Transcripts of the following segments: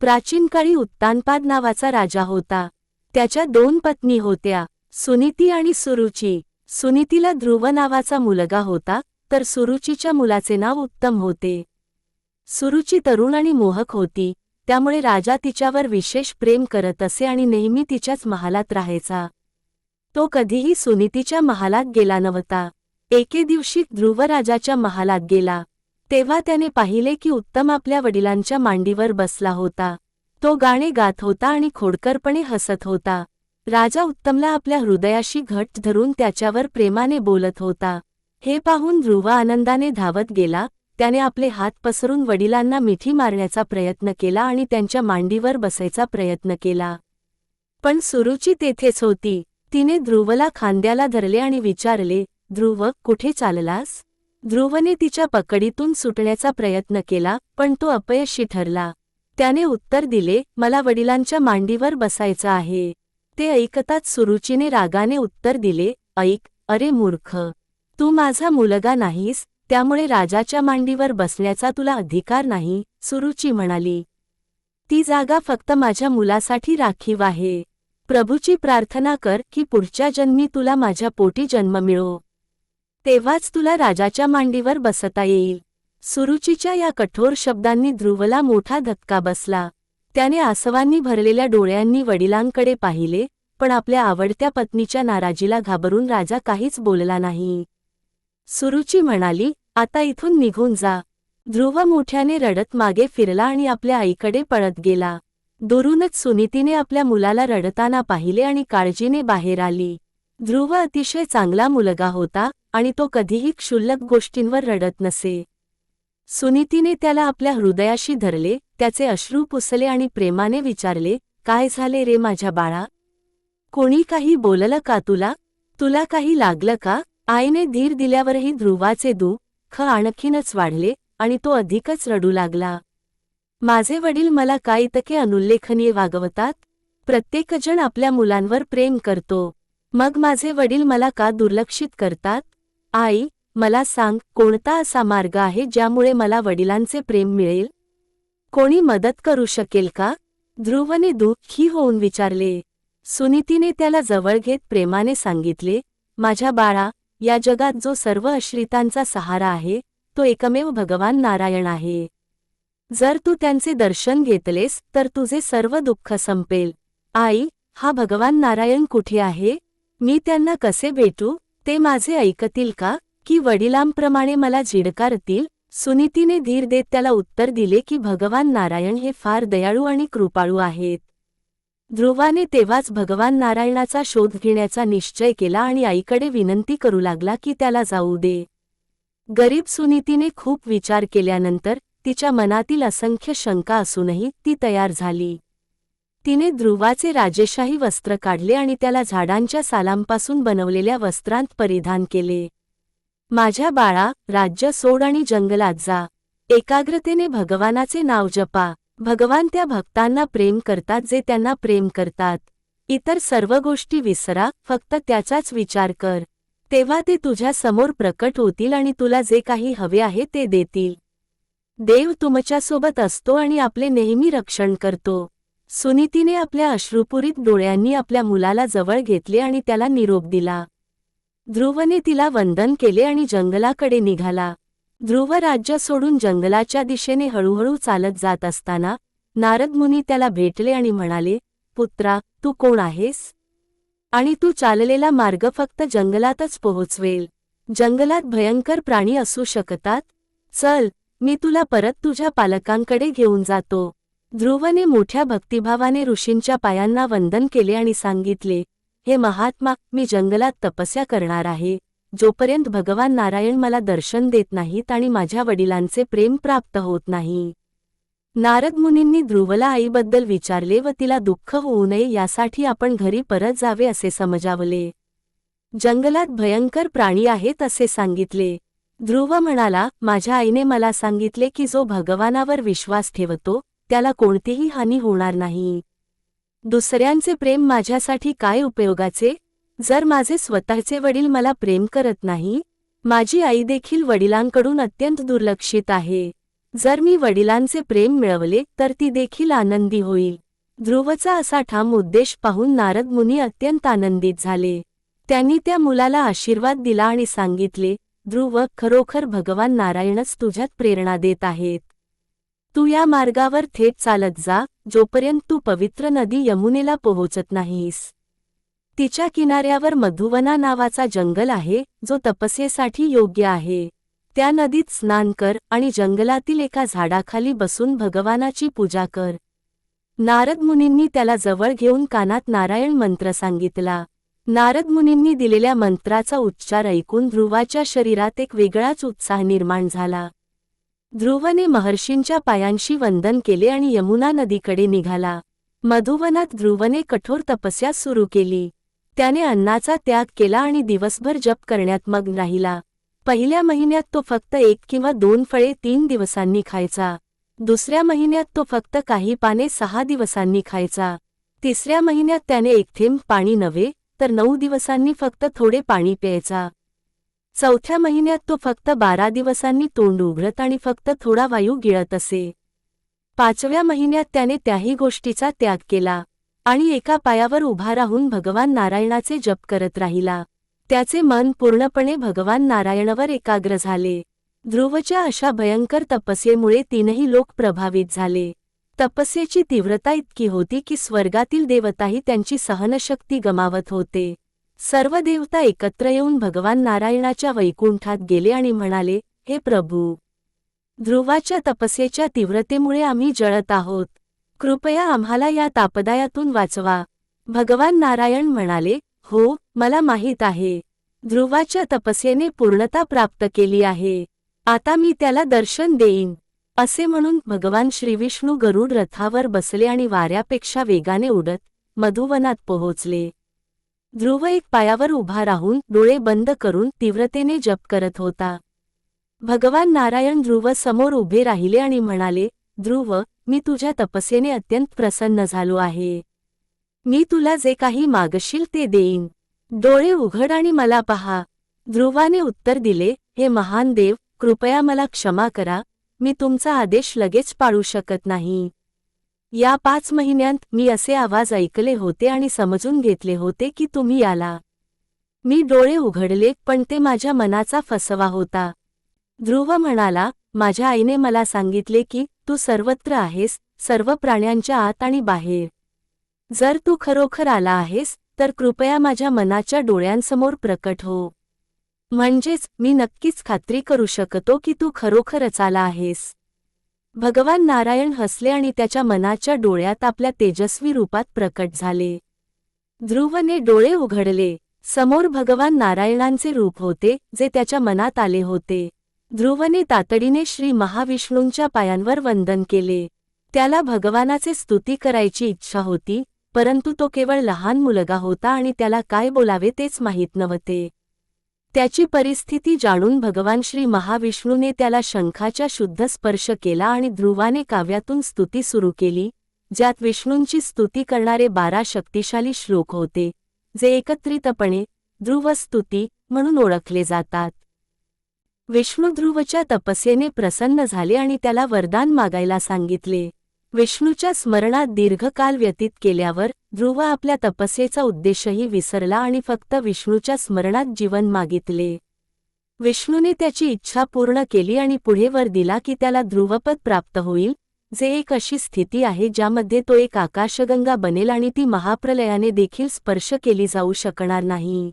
प्राचीन काळी उत्तानपाद नावाचा राजा होता. त्याच्या दोन पत्नी होत्या सुनीती आणि सुरुची. सुनीतीला ध्रुव नावाचा मुलगा होता तर सुरुचीच्या मुलाचे नाव उत्तम होते. सुरुची तरुण आणि मोहक होती त्यामुळे राजा तिच्यावर विशेष प्रेम करत असे आणि नेहमी तिच्याच महालात राहायचा. तो कधीही सुनीतीच्या महालात गेला नव्हता. एके दिवशी ध्रुव राजाच्या महालात गेला. तेव्हा त्याने पाहिले की उत्तम आपल्या वडिलांच्या मांडीवर बसला होता. तो गाणे गात होता आणि खोडकरपणे हसत होता. राजा उत्तमला आपल्या हृदयाशी घट धरून त्याच्यावर प्रेमाने बोलत होता. हे पाहून ध्रुव आनंदाने धावत गेला. त्याने आपले हात पसरून वडिलांना मिठी मारण्याचा प्रयत्न केला आणि त्यांच्या मांडीवर बसायचा प्रयत्न केला. पण सुरुची तेथेच होती. तिने ध्रुवला खांद्याला धरले आणि विचारले ध्रुव कुठे चाललास? ध्रुवने तिच्या पकडीतून सुटण्याचा प्रयत्न केला पण तो अपयशी ठरला. त्याने उत्तर दिले मला वडिलांच्या मांडीवर बसायचं आहे. ते ऐकताच सुरुचीने रागाने उत्तर दिले ऐक अरे मूर्ख तू माझा मुलगा नाहीस त्यामुळे राजाच्या मांडीवर बसण्याचा तुला अधिकार नाही सुरुची म्हणाली. ती जागा फक्त माझ्या मुलासाठी राखीव आहे. प्रभूची प्रार्थना कर की पुढच्या जन्मी तुला माझ्या पोटी जन्म मिळो. तेव्हाच तुला राजाच्या मांडीवर बसता येईल. सुरुचीच्या या कठोर शब्दांनी ध्रुवला मोठा धक्का बसला. त्याने आसवांनी भरलेल्या डोळ्यांनी वडिलांकडे पाहिले पण आपल्या आवडत्या पत्नीच्या नाराजीला घाबरून राजा काहीच बोलला नाही. सुरुची म्हणाली आता इथून निघून जा. ध्रुव मोठ्याने रडत मागे फिरला आणि आपल्या आईकडे पळत गेला. दुरूनच सुनीतीने आपल्या मुलाला रडताना पाहिले आणि काळजीने बाहेर आली. ध्रुव अतिशय चांगला मुलगा होता आणि तो कधीही क्षुल्लक गोष्टींवर रडत नसे. सुनीतीने त्याला आपल्या हृदयाशी धरले त्याचे अश्रू पुसले आणि प्रेमाने विचारले काय झाले रे माझ्या बाळा? कोणी काही बोललं का तुला? तुला काही लागलं का? आईने धीर दिल्यावरही ध्रुवाचे दुःख आणखीनच वाढले आणि तो अधिकच रडू लागला. माझे वडील मला काय इतके अनुल्लेखनीय वागवतात? प्रत्येकजण आपल्या मुलांवर प्रेम करतो. मग माझे वडील मला का दुर्लक्षित करतात? आई मला सांग कोणता असा मार्ग आहे ज्यामुळे मला वडिलांचे प्रेम मिळेल? कोणी मदत करू शकेल का? ध्रुवने दुःखी होऊन विचारले. सुनीतीने त्याला जवळ घेत प्रेमाने सांगितले माझ्या बाळा या जगात जो सर्व आश्रितांचा सहारा आहे तो एकमेव भगवान नारायण आहे. जर तू त्यांचे दर्शन घेतलेस तर तुझे सर्व दुःख संपेल. आई हा भगवान नारायण कुठे आहे? मी त्यांना कसे भेटू? ते माझे ऐकतील का? की वडिलांप्रमाणे मला झिडकारतील सुनीतीने धीर देत त्याला उत्तर दिले की भगवान नारायण हे फार दयाळू आणि कृपाळू आहेत. ध्रुवाने तेव्हाच भगवान नारायणाचा शोध घेण्याचा निश्चय केला आणि आईकडे विनंती करू लागला की त्याला जाऊ दे. गरीब सुनीतीने खूप विचार केल्यानंतर तिच्या मनातील असंख्य शंका असूनही ती तयार झाली. तिने ध्रुवाचे राजेशाही वस्त्र काढले आणि त्याला झाडांच्या सालांपासून बनवलेल्या वस्त्रांत परिधान केले. माझ्या बाळा राज्य सोड आणि जंगलात जा. एकाग्रतेने भगवानाचे नाव जपा. भगवान त्या भक्तांना प्रेम करतात जे त्यांना प्रेम करतात. इतर सर्व गोष्टी विसरा फक्त त्याचाच विचार कर. तेव्हा ते तुझ्या समोर प्रकट होतील आणि तुला जे काही हवे आहे ते देतील. देव तुमच्यासोबत असतो आणि आपले नेहमी रक्षण करतो. सुनीतीने आपल्या अश्रुपुरीत डोळ्यांनी आपल्या मुलाला जवळ घेतले आणि त्याला निरोप दिला. ध्रुवने तिला वंदन केले आणि जंगलाकडे निघाला. ध्रुव राज्य सोडून जंगलाच्या दिशेने हळूहळू चालत जात असताना नारद मुनी त्याला भेटले आणि म्हणाले पुत्रा तू कोण आहेस? आणि तू चाललेला मार्ग फक्त जंगलातच पोहोचवेल. जंगलात भयंकर प्राणी असू शकतात? चल मी तुला परत तुझ्या पालकांकडे घेऊन जातो. ध्रुवने मोठ्या भक्तिभावाने ऋषींच्या पायांना वंदन केले आणि सांगितले हे महात्मा मी जंगलात तपस्या करणार आहे. जोपर्यंत भगवान नारायण मला दर्शन देत नाहीत आणि माझ्या वडिलांचे प्रेम प्राप्त होत नाही. नारद मुनींनी ध्रुवला आईबद्दल विचारले व तिला दुःख होऊ नये यासाठी आपण घरी परत जावे असे समजावले. जंगलात भयंकर प्राणी आहेत असे सांगितले. ध्रुव म्हणाला माझ्या आईने मला सांगितले की जो भगवानावर विश्वास ठेवतो त्याला कोणतीही हानी होणार नाही. दुसऱ्यांचे प्रेम माझ्यासाठी काय उपयोगाचे? जर माझे स्वतःचे वडील मला प्रेम करत नाही माझी आई देखील वडिलांकडून अत्यंत दुर्लक्षित आहे. जर मी वडिलांचे प्रेम मिळवले तर ती देखील आनंदी होईल. ध्रुवचा असा ठाम उद्देश पाहून नारद मुनी अत्यंत आनंदित झाले. त्यांनी त्या मुलाला आशीर्वाद दिला आणि सांगितले ध्रुव खरोखर भगवान नारायणच तुझ्यात प्रेरणा देत आहेत. तू या मार्गावर थेट चालत जा जोपर्यंत तू पवित्र नदी यमुनेला पोहोचत नाहीस. तिच्या किनाऱ्यावर मधुवना नावाचा जंगल आहे जो तपस्येसाठी योग्य आहे. त्या नदीत स्नान कर आणि जंगलातील एका झाडाखाली बसून भगवानाची पूजा कर. नारद मुनींनी त्याला जवळ घेऊन कानात नारायण मंत्र सांगितला. नारद मुनींनी दिलेल्या मंत्राचा उच्चार ऐकून ध्रुवाच्या शरीरात एक वेगळाच उत्साह निर्माण झाला. ध्रुवने महर्षींच्या पायांशी वंदन केले आणि यमुना नदीकडे निघाला. मधुवनात ध्रुवने कठोर तपस्या सुरू केली. त्याने अन्नाचा त्याग केला आणि दिवसभर जप करण्यात मग्न राहिला. पहिल्या महिन्यात तो फक्त एक किंवा दोन फळे तीन दिवसांनी खायचा. दुसऱ्या महिन्यात तो फक्त काही पाने सहा दिवसांनी खायचा. तिसऱ्या महिन्यात त्याने एक थेंब पाणी नव्हे तर नऊ दिवसांनी फक्त थोडे पाणी प्यायचा. चौथ्या महिन्यात तो फक्त बारा दिवसांनी तोंड उघडत आणि फक्त थोडा वायू गिळत असे. पाचव्या महिन्यात त्याने त्याही गोष्टीचा त्याग केला आणि एका पायावर उभा राहून भगवान नारायणाचे जप करत राहिला. त्याचे मन पूर्णपणे भगवान नारायणावर एकाग्र झाले. ध्रुवच्या अशा भयंकर तपस्येमुळे तीनही लोक प्रभावित झाले. तपस्येची तीव्रता इतकी होती की स्वर्गातील देवताही त्यांची सहनशक्ती गमावत होते. सर्व देवता एकत्र येऊन भगवान नारायणाच्या वैकुंठात गेले आणि म्हणाले हे प्रभू ध्रुवाच्या तपस्येच्या तीव्रतेमुळे आम्ही जळत आहोत. कृपया आम्हाला या तापदायातून वाचवा. भगवान नारायण म्हणाले हो मला माहीत आहे. ध्रुवाच्या तपस्येने पूर्णता प्राप्त केली आहे. आता मी त्याला दर्शन देईन. असे म्हणून भगवान श्रीविष्णू गरुड रथावर बसले आणि वाऱ्यापेक्षा वेगाने उडत मधुवनात पोहोचले. ध्रुव एक पायावर उभा राहून डोळे बंद करून तीव्रतेने जप करत होता. भगवान नारायण ध्रुव समोर उभे राहिले आणि म्हणाले ध्रुव मी तुझ्या तपस्येने अत्यंत प्रसन्न झालो आहे. मी तुला जे काही मागशील ते देईन. डोळे उघड आणि मला पहा ध्रुवाने उत्तर दिले हे महान देव कृपया मला क्षमा करा. मी तुमचा आदेश लगेच पाळू शकत नाही. या पाच महिन्यांत मी असे आवाज ऐकले होते आणि समजून घेतले होते की तुम्ही आला मी डोळे उघडले पण ते माझ्या मनाचा फसवा होता. ध्रुव म्हणाला माझ्या आईने मला सांगितले की तू सर्वत्र आहेस सर्व प्राण्यांच्या आत आणि बाहेर. जर तू खरोखर आला आहेस तर कृपया माझ्या मनाच्या डोळ्यांसमोर प्रकट हो. म्हणजेच मी नक्कीच खात्री करू शकतो की तू खरोखरच आला आहेस. भगवान नारायण हसले आणि त्याच्या मनाच्या डोळ्यात आपल्या तेजस्वी रूपात प्रकट झाले. ध्रुवने डोळे उघडले. समोर भगवान नारायणांचे रूप होते जे त्याच्या मनात आले होते. ध्रुवने तातडीने श्री महाविष्णूंच्या पायांवर वंदन केले. त्याला भगवानाचे स्तुती करायची इच्छा होती परंतु तो केवळ लहान मुलगा होता आणि त्याला काय बोलावे तेच माहीत नव्हते. त्याची परिस्थिती जाणून भगवान श्री महाविष्णूने त्याला शंखाच्या शुद्ध स्पर्श केला आणि ध्रुवाने काव्यातून स्तुती सुरू केली ज्यात विष्णूंची स्तुती करणारे बारा शक्तिशाली श्लोक होते जे एकत्रितपणे ध्रुवस्तुती म्हणून ओळखले जातात. विष्णू ध्रुवच्या तपस्येने प्रसन्न झाले आणि त्याला वरदान मागायला सांगितले. विष्णूच्या स्मरणात दीर्घकाल व्यतीत केल्यावर ध्रुव आपल्या तपस्येचा उद्देशही विसरला आणि फक्त विष्णूच्या स्मरणात जीवन मागितले. विष्णूने त्याची इच्छा पूर्ण केली आणि पुढे वर दिला की त्याला ध्रुवपद प्राप्त होईल जे एक अशी स्थिती आहे ज्यामध्ये तो एक आकाशगंगा बनेल आणि ती महाप्रलयाने देखील स्पर्श केली जाऊ शकणार नाही.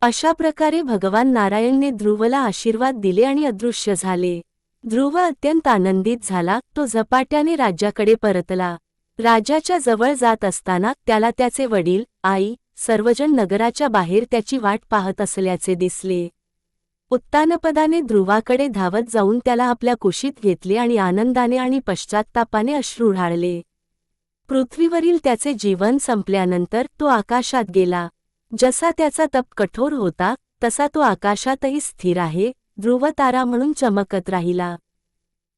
अशा प्रकारे भगवान नारायणने ध्रुवला आशीर्वाद दिले आणि अदृश्य झाले. ध्रुव अत्यंत आनंदित झाला तो झपाट्याने राज्याकडे परतला. राजाच्या जवळ जात असताना त्याला त्याचे वडील आई सर्वजण नगराच्या बाहेर त्याची वाट पाहत असल्याचे दिसले. उत्तानपदाने ध्रुवाकडे धावत जाऊन त्याला आपल्या कुशीत घेतले आणि आनंदाने आणि पश्चात्तापाने अश्रू ढाळले. पृथ्वीवरील त्याचे जीवन संपल्यानंतर तो आकाशात गेला. जसा त्याचा तप कठोर होता तसा तो आकाशातही स्थिर आहे ध्रुवतारा म्हणून चमकत राहिला.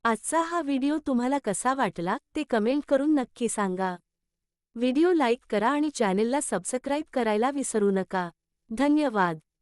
आजचा हा व्हिडिओ तुम्हाला कसा वाटला ते कमेंट करून नक्की सांगा. व्हिडिओ लाईक करा आणि चॅनेलला सबस्क्राईब करायला विसरू नका. धन्यवाद.